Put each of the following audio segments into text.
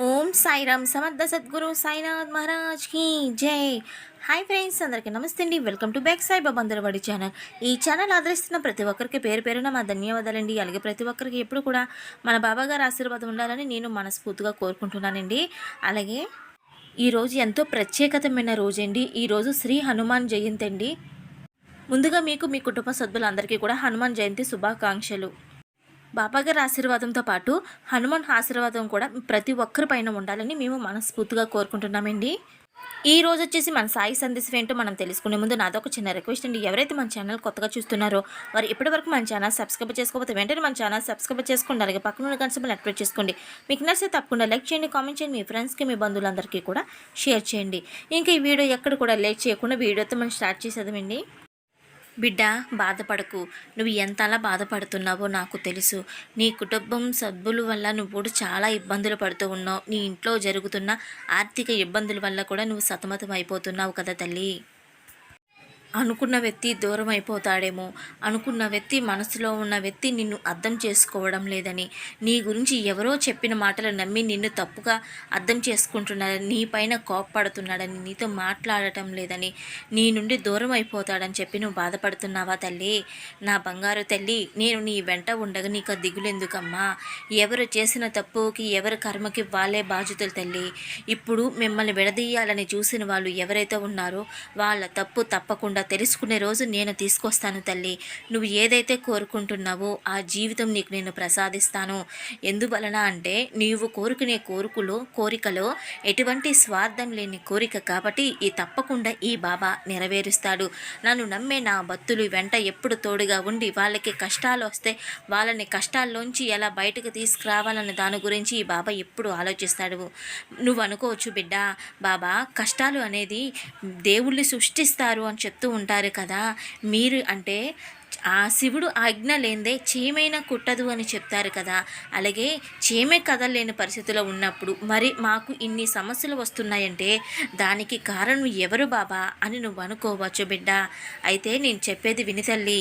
ఓం సాయిరామ్ సమర్థ సద్గురు సాయినాథ్ మహారాజ్కి జై. హాయ్ ఫ్రెండ్స్ అందరికీ నమస్తే అండి. వెల్కమ్ టు బ్యాక్ సాయి బాబందరవాడి ఛానల్ ఈ ఛానల్ ఆదరిస్తున్న ప్రతి ఒక్కరికి పేరు పేరున మా ధన్యవాదాలండి అలాగే ప్రతి ఒక్కరికి ఎప్పుడు కూడా మన బాబా గారు ఆశీర్వాదం ఉండాలని నేను మనస్ఫూర్తిగా కోరుకుంటున్నానండి. అలాగే ఈరోజు ఎంతో ప్రత్యేకతమైన రోజండి ఈరోజు శ్రీ హనుమాన్ జయంతి అండి. ముందుగా మీకు మీ కుటుంబ సభ్యులందరికీ కూడా హనుమాన్ జయంతి శుభాకాంక్షలు. బాబాగారి ఆశీర్వాదంతో పాటు హనుమాన్ ఆశీర్వాదం కూడా ప్రతి ఒక్కరి పైన ఉండాలని మేము మనస్ఫూర్తిగా కోరుకుంటున్నామండి. ఈ రోజు వచ్చేసి మన సాయి సందేశం ఏంటో మనం తెలుసుకునే ముందు నాదొక చిన్న రిక్వెస్ట్ అండి. ఎవరైతే మన ఛానల్ కొత్తగా చూస్తున్నారో వారు ఇప్పటివరకు మన ఛానల్ సబ్స్క్రైబ్ చేసుకోకపోతే వెంటనే మన ఛానల్ సబ్స్క్రైబ్ చేసుకోండి. అలాగే పక్కన ఉన్న యాక్టివేట్ చేసుకోండి. మీకు నచ్చితే తప్పకుండా లైక్ చేయండి కామెంట్ చేయండి మీ ఫ్రెండ్స్కి మీ బంధువులందరికీ కూడా షేర్ చేయండి. ఇంకా ఈ వీడియో ఎక్కడ కూడా లేట్ చేయకుండా వీడియోతో మనం స్టార్ట్ చేసేదామండి బిడ్డ బాధపడకు. నువ్వు ఎంతలా బాధపడుతున్నావో నాకు తెలుసు. నీ కుటుంబం సభ్యుల వల్ల నువ్వు చాలా ఇబ్బందులు పడుతూ ఉన్నావు. నీ ఇంట్లో జరుగుతున్న ఆర్థిక ఇబ్బందుల వల్ల కూడా నువ్వు సతమతం అయిపోతున్నావు కదా తల్లి. అనుకున్న వ్యక్తి దూరం అయిపోతాడేమో. అనుకున్న వ్యక్తి మనసులో ఉన్న వ్యక్తి నిన్ను అర్థం చేసుకోవడం లేదని. నీ గురించి ఎవరో చెప్పిన మాటలు నమ్మి నిన్ను తప్పుగా అర్థం చేసుకుంటున్నాడని నీ పైన కోప్పడుతున్నాడని నీతో మాట్లాడటం లేదని. నీ నుండి దూరం అయిపోతాడని చెప్పి నువ్వు బాధపడుతున్నావా తల్లి? నా బంగారు తల్లి నేను నీ వెంట ఉండగా నీకు దిగులెందుకమ్మా? ఎవరు చేసిన తప్పుకి ఎవరి కర్మకి వాళ్ళే బాధ్యతలు తల్లి. ఇప్పుడు మిమ్మల్ని విడదీయాలని చూసిన వాళ్ళు ఎవరైతే ఉన్నారో వాళ్ళ తప్పు తప్పకుండా తెలుసుకునే రోజు నేను తీసుకొస్తాను తల్లి. నువ్వు ఏదైతే కోరుకుంటున్నావో ఆ జీవితం నీకు నేను ప్రసాదిస్తాను. ఎందువలన అంటే నీవు కోరుకునే కోరికలో కోరికలో ఎటువంటి స్వార్థం లేని కోరిక కాబట్టి ఈ తప్పకుండా ఈ బాబా నెరవేరుస్తాడు. నన్ను నమ్మే నా భక్తులు వెంట ఎప్పుడు తోడుగా ఉండి వాళ్ళకి కష్టాలు వస్తే వాళ్ళని కష్టాల్లోంచి ఎలా బయటకు తీసుకురావాలన్న దాని గురించి ఈ బాబా ఎప్పుడు ఆలోచిస్తాడు. నువ్వు అనుకోవచ్చు బిడ్డ బాబా కష్టాలు అనేది దేవుళ్ళు సృష్టిస్తారు అని చెప్తూ ఉంటారు కదా. మీరు అంటే ఆ శివుడు ఆజ్ఞ లేదే చీమైనా కుట్టదు అని చెప్తారు కదా. అలాగే చీమే కదలేని పరిస్థితిలో ఉన్నప్పుడు మరి మాకు ఇన్ని సమస్యలు వస్తున్నాయంటే దానికి కారణం ఎవరు బాబా అని నువ్వు అనుకోవచ్చు బిడ్డ. అయితే నేను చెప్పేది విని తల్లి.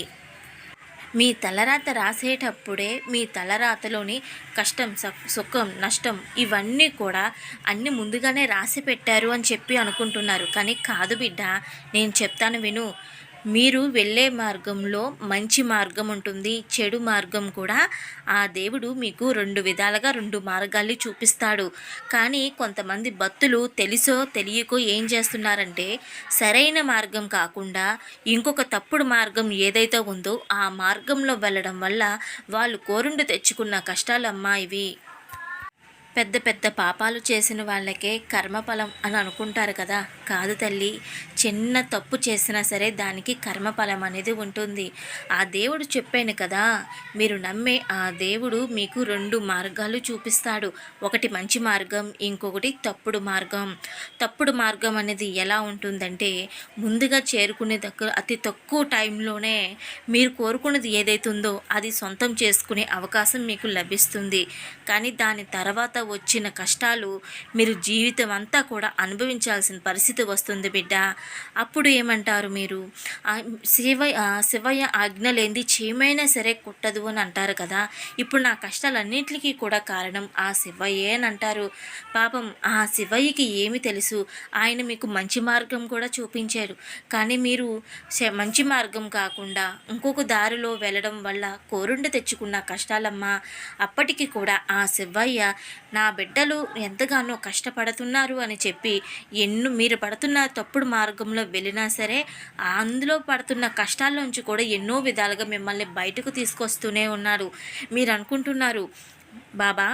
మీ తలరాత రాసేటప్పుడే మీ తలరాతలోని కష్టం సుఖం నష్టం ఇవన్నీ కూడా అన్ని ముందుగానే రాసి పెట్టారు అని చెప్పి అనుకుంటున్నారు. కానీ కాదు బిడ్డ నేను చెప్తాను విను. మీరు వెళ్ళే మార్గంలో మంచి మార్గం ఉంటుంది చెడు మార్గం కూడా ఆ దేవుడు మీకు రెండు విధాలుగా రెండు మార్గాల్ని చూపిస్తాడు. కానీ కొంతమంది భక్తులు తెలుసో తెలియకో ఏం చేస్తున్నారంటే సరైన మార్గం కాకుండా ఇంకొక తప్పుడు మార్గం ఏదైతే ఉందో ఆ మార్గంలో వెళ్ళడం వల్ల వాళ్ళు కోరుండు తెచ్చుకున్న కష్టాలమ్మా ఇవి. పెద్ద పెద్ద పాపాలు చేసిన వాళ్ళకే కర్మఫలం అని అనుకుంటారు కదా. కాదు తల్లి చిన్న తప్పు చేసినా సరే దానికి కర్మఫలం అనేది ఉంటుంది. ఆ దేవుడు చెప్పాను కదా మీరు నమ్మే ఆ దేవుడు మీకు రెండు మార్గాలు చూపిస్తాడు. ఒకటి మంచి మార్గం ఇంకొకటి తప్పుడు మార్గం. తప్పుడు మార్గం అనేది ఎలా ఉంటుందంటే ముందుగా చేరుకునే దగ్గర అతి తక్కువ టైంలోనే మీరు కోరుకున్నది ఏదైతుందో అది సొంతం చేసుకునే అవకాశం మీకు లభిస్తుంది. కానీ దాని తర్వాత వచ్చిన కష్టాలు మీరు జీవితం అంతా కూడా అనుభవించాల్సిన పరిస్థితి వస్తుంది బిడ్డ. అప్పుడు ఏమంటారు మీరు? శివ శివయ్య ఆజ్ఞ లేనిది చీమైనా సరే కుట్టదు అని అంటారు కదా. ఇప్పుడు నా కష్టాలన్నింటికి కూడా కారణం ఆ శివయ్యే అని అంటారు. పాపం ఆ శివయ్యకి ఏమి తెలుసు? ఆయన మీకు మంచి మార్గం కూడా చూపించారు. కానీ మీరు మంచి మార్గం కాకుండా ఇంకొక దారిలో వెళ్ళడం వల్ల కోరుండి తెచ్చుకున్న కష్టాలమ్మా. అప్పటికి కూడా ఆ శివయ్య నా బిడ్డలు ఎంతగానో కష్టపడుతున్నారు అని చెప్పి ఎన్ను మీరు పడుతున్న తప్పుడు మార్గంలో వెళ్ళినా సరే అందులో పడుతున్న కష్టాల్లోంచి కూడా ఎన్నో విధాలుగా మిమ్మల్ని బయటకు తీసుకొస్తూనే ఉన్నారు. మీరు అనుకుంటున్నారు బాబా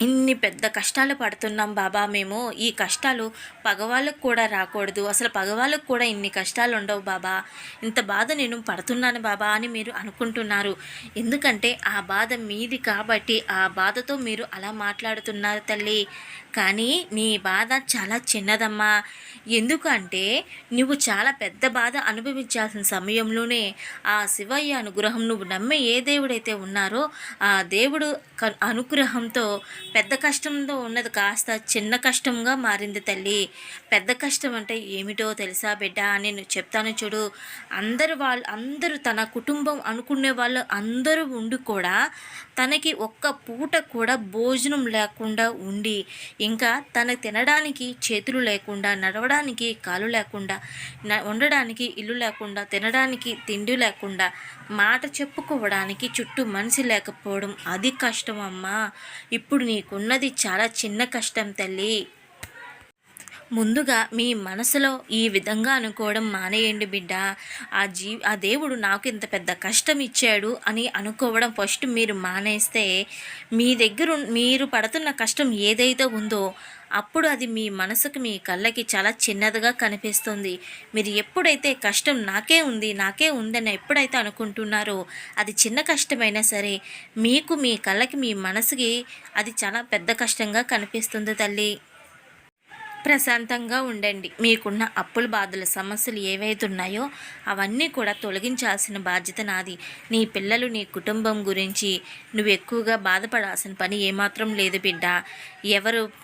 ఇన్ని పెద్ద కష్టాలు పడుతున్నాం బాబా మేము. ఈ కష్టాలు పగవాళ్ళకు కూడా రాకూడదు. అసలు పగవాళ్ళకు కూడా ఇన్ని కష్టాలు ఉండవు బాబా. ఇంత బాధ నేను పడుతున్నాను బాబా అని మీరు అనుకుంటున్నారు. ఎందుకంటే ఆ బాధ మీది కాబట్టి ఆ బాధతో మీరు అలా మాట్లాడుతున్నారు తల్లి. కానీ నీ బాధ చాలా చిన్నదమ్మా. ఎందుకంటే నువ్వు చాలా పెద్ద బాధ అనుభవించాల్సిన సమయంలోనే ఆ శివయ్య అనుగ్రహం నువ్వు నమ్మే ఏ దేవుడైతే ఉన్నారో ఆ దేవుడు అనుగ్రహంతో పెద్ద కష్టంతో ఉన్నది కాస్త చిన్న కష్టంగా మారింది తల్లి. పెద్ద కష్టం అంటే ఏమిటో తెలుసా బిడ్డ? నేను చెప్తాను చూడు. అందరు వాళ్ళు అందరూ తన కుటుంబం అనుకునే వాళ్ళు అందరూ ఉండి కూడా తనకి ఒక్క పూట కూడా భోజనం లేకుండా ఉండి ఇంకా తనకు తినడానికి చేతులు లేకుండా నడవడానికి కాలు లేకుండా ఉండడానికి ఇల్లు లేకుండా తినడానికి తిండి లేకుండా మాట చెప్పుకోవడానికి చుట్టూ మనిషి లేకపోవడం అది కష్టం అమ్మా. ఇప్పుడు నీకున్నది చాలా చిన్న కష్టం తల్లి. ముందుగా మీ మనసులో ఈ విధంగా అనుకోవడం మానేయండి బిడ్డ. ఆ జీ ఆ దేవుడు నాకు ఇంత పెద్ద కష్టం ఇచ్చాడు అని అనుకోవడం ఫస్ట్ మీరు మానేస్తే మీ దగ్గర మీరు పడుతున్న కష్టం ఏదైతే ఉందో అప్పుడు అది మీ మనసుకు మీ కళ్ళకి చాలా చిన్నదిగా కనిపిస్తుంది. మీరు ఎప్పుడైతే కష్టం నాకే ఉంది నాకే ఉందని ఎప్పుడైతే అనుకుంటున్నారో అది చిన్న కష్టమైనా సరే మీకు మీ కళ్ళకి మీ మనసుకి అది చాలా పెద్ద కష్టంగా కనిపిస్తుంది తల్లి. ప్రశాంతంగా ఉండండి. మీకున్న అప్పుల బాధల సమస్యలు ఏవైతే ఉన్నాయో అవన్నీ కూడా తొలగించాల్సిన బాధ్యత నాది. నీ పిల్లలు నీ కుటుంబం గురించి నువ్వు ఎక్కువగా బాధపడాల్సిన పని ఏమాత్రం లేదు బిడ్డ. ఎవరు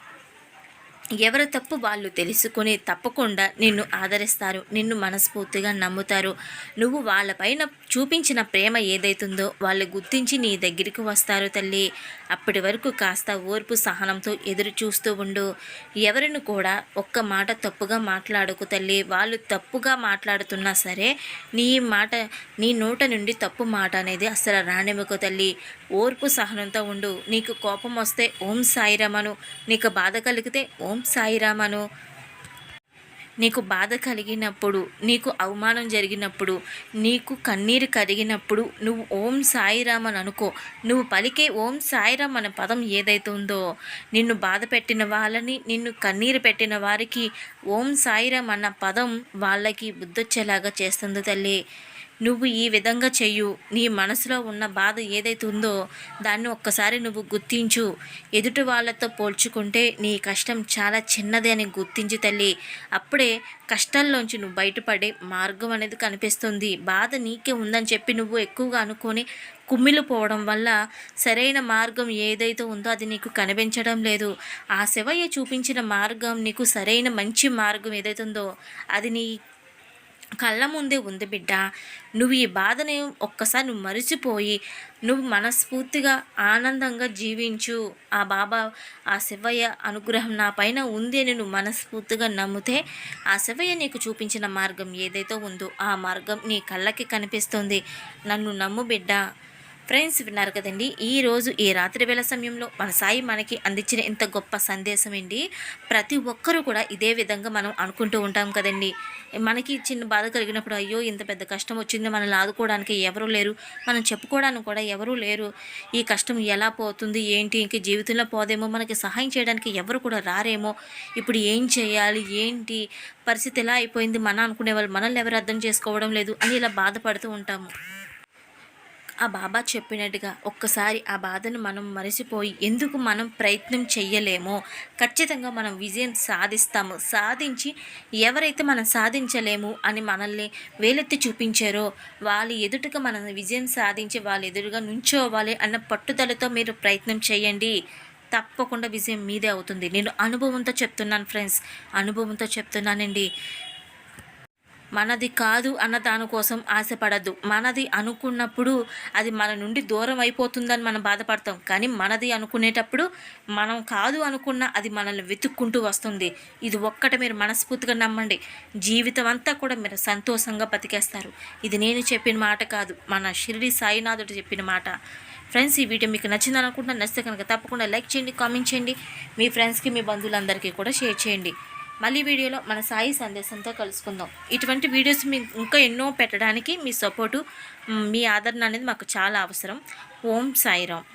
ఎవరి తప్పు వాళ్ళు తెలుసుకుని తప్పకుండా నిన్ను ఆదరిస్తారు నిన్ను మనస్ఫూర్తిగా నమ్ముతారు. నువ్వు వాళ్ళపైన చూపించిన ప్రేమ ఏదైతుందో వాళ్ళు గుర్తించి నీ దగ్గరికి వస్తారు తల్లి. అప్పటి వరకు కాస్త ఓర్పు సహనంతో ఎదురు చూస్తూ ఉండు. ఎవరిని కూడా ఒక్క మాట తప్పుగా మాట్లాడకు తల్లి. వాళ్ళు తప్పుగా మాట్లాడుతున్నా సరే నీ మాట నీ నోట నుండి తప్పు మాట అనేది అసలు రానివ్వకు తల్లి. ఓర్పు సహనంతో ఉండు. నీకు కోపం వస్తే ఓం సాయిరామను. నీకు బాధ కలిగితే ఓం సాయిరామను. నీకు బాధ కలిగినప్పుడు నీకు అవమానం జరిగినప్పుడు నీకు కన్నీరు కరిగినప్పుడు నువ్వు ఓం సాయిరామ్ అని అనుకో. నువ్వు పలికే ఓం సాయిరామ్ అనే పదం ఏదైతుందో ఉందో నిన్ను బాధ పెట్టిన వాళ్ళని నిన్ను కన్నీరు పెట్టిన వారికి ఓం సాయిరామ్ అన్న పదం వాళ్ళకి బుద్ధొచ్చేలాగా చేస్తుంది తల్లి. నువ్వు ఈ విధంగా చెయ్యు. నీ మనసులో ఉన్న బాధ ఏదైతే ఉందో దాన్ని ఒక్కసారి నువ్వు గుర్తించు. ఎదుటి వాళ్ళతో పోల్చుకుంటే నీ కష్టం చాలా చిన్నది అని గుర్తించి తల్లి. అప్పుడే కష్టాల్లోంచి నువ్వు బయటపడే మార్గం అనేది కనిపిస్తుంది. బాధ నీకే ఉందని చెప్పి నువ్వు ఎక్కువగా అనుకొని కుమ్మిలిపోవడం వల్ల సరైన మార్గం ఏదైతే ఉందో అది నీకు కనిపించడం లేదు. ఆ శివయ్య చూపించిన మార్గం నీకు సరైన మంచి మార్గం ఏదైతే ఉందో అది నీ కళ్ళ ముందే ఉంది బిడ్డ. నువ్వు ఈ బాధని ఒక్కసారి నువ్వు మరిచిపోయి నువ్వు మనస్ఫూర్తిగా ఆనందంగా జీవించు. ఆ బాబా ఆ శివయ్య అనుగ్రహం నా పైన ఉంది అని నువ్వు మనస్ఫూర్తిగా నమ్మితే ఆ శివయ్య నీకు చూపించిన మార్గం ఏదైతే ఉందో ఆ మార్గం నీ కళ్ళకి కనిపిస్తుంది. నన్ను నమ్ము బిడ్డ. ఫ్రెండ్స్ విన్నారు కదండి ఈ రోజు ఈ రాత్రి వేళ సమయంలో మన సాయి మనకి అందించిన ఇంత గొప్ప సందేశం అండి ప్రతి ఒక్కరూ కూడా ఇదే విధంగా మనం అనుకుంటూ ఉంటాం కదండి. మనకి చిన్న బాధ కలిగినప్పుడు అయ్యో ఇంత పెద్ద కష్టం వచ్చింది మనల్ని ఆదుకోవడానికి ఎవరూ లేరు మనం చెప్పుకోవడానికి కూడా ఎవరూ లేరు. ఈ కష్టం ఎలా పోతుంది ఏంటి ఇంక జీవితంలో పోదేమో మనకి సహాయం చేయడానికి ఎవరు కూడా రారేమో. ఇప్పుడు ఏం చేయాలి ఏంటి పరిస్థితి ఎలా అయిపోయింది మన అనుకునే వాళ్ళు మనల్ని ఎవరు అర్థం చేసుకోవడం లేదు అని ఇలా బాధపడుతూ ఉంటాము. ఆ బాబా చెప్పినట్టుగా ఒక్కసారి ఆ బాధను మనం మరిసిపోయి ఎందుకు మనం ప్రయత్నం చెయ్యలేమో ఖచ్చితంగా మనం విజయం సాధిస్తాము. సాధించి ఎవరైతే మనం సాధించలేము అని మనల్ని వేలెత్తి చూపించారో వాళ్ళ ఎదుటగా మనం విజయం సాధించి వాళ్ళ ఎదురుగా నుంచోవాలి అన్న పట్టుదలతో మీరు ప్రయత్నం చేయండి. తప్పకుండా విజయం మీదే అవుతుంది. నేను అనుభవంతో చెప్తున్నాను ఫ్రెండ్స్ అనుభవంతో చెప్తున్నానండి. మనది కాదు అన్న దానికోసం ఆశపడద్దు. మనది అనుకున్నప్పుడు అది మన నుండి దూరం అయిపోతుందని మనం బాధపడతాం. కానీ మనది అనుకునేటప్పుడు మనం కాదు అనుకున్న అది మనల్ని వెతుక్కుంటూ వస్తుంది. ఇది ఒక్కటి మీరు మనస్ఫూర్తిగా నమ్మండి. జీవితం అంతా కూడా మీరు సంతోషంగా బతికేస్తారు. ఇది నేను చెప్పిన మాట కాదు. మన షిరిడి సాయినాథుడు చెప్పిన మాట. ఫ్రెండ్స్ ఈ వీడియో మీకు నచ్చిందని అనుకుంటున్నా నచ్చితే కనుక తప్పకుండా లైక్ చేయండి కామెంట్ చేయండి. మీ ఫ్రెండ్స్కి మీ బంధువులందరికీ కూడా షేర్ చేయండి. మళ్ళీ వీడియోలో మన సాయి సందేశంతో కలుసుకుందాం. ఇటువంటి వీడియోస్ మీ ఇంకా ఎన్నో పెట్టడానికి మీ సపోర్టు మీ ఆదరణ అనేది మాకు చాలా అవసరం. ఓం సాయిరామ్.